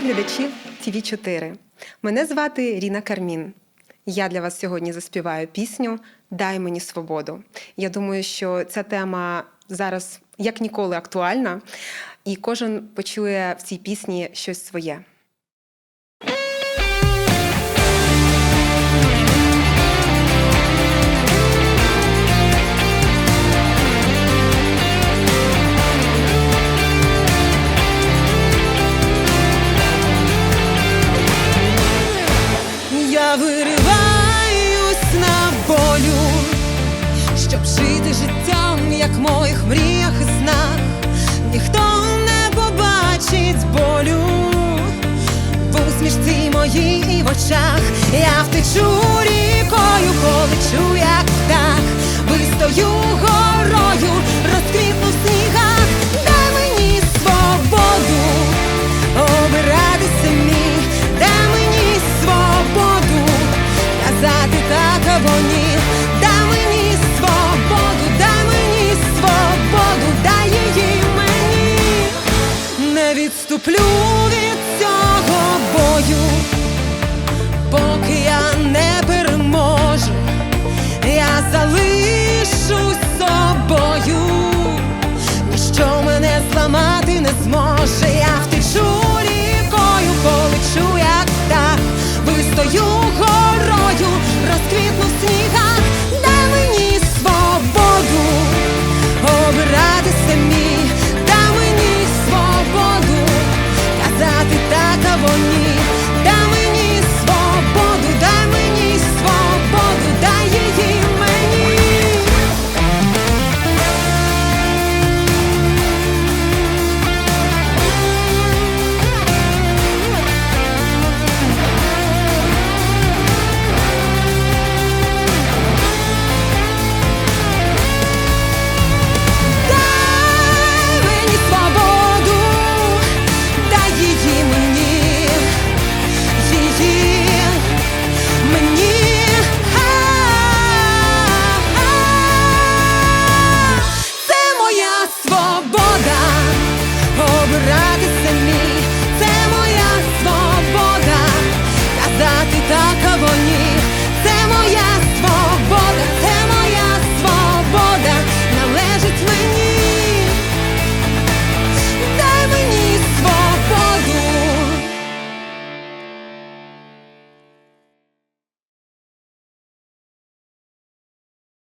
глядачів тв 4 Мене звати Ріна Кармін. Я для вас сьогодні заспіваю пісню Дай мені свободу. Я думаю, що ця тема зараз як ніколи актуальна, і кожен почує в цій пісні щось своє. Життям, як моїх мріях і снах. Ніхто не побачить болю в усмішці моїй в очах. Я втечу Втуплю від цього бою. поки Свого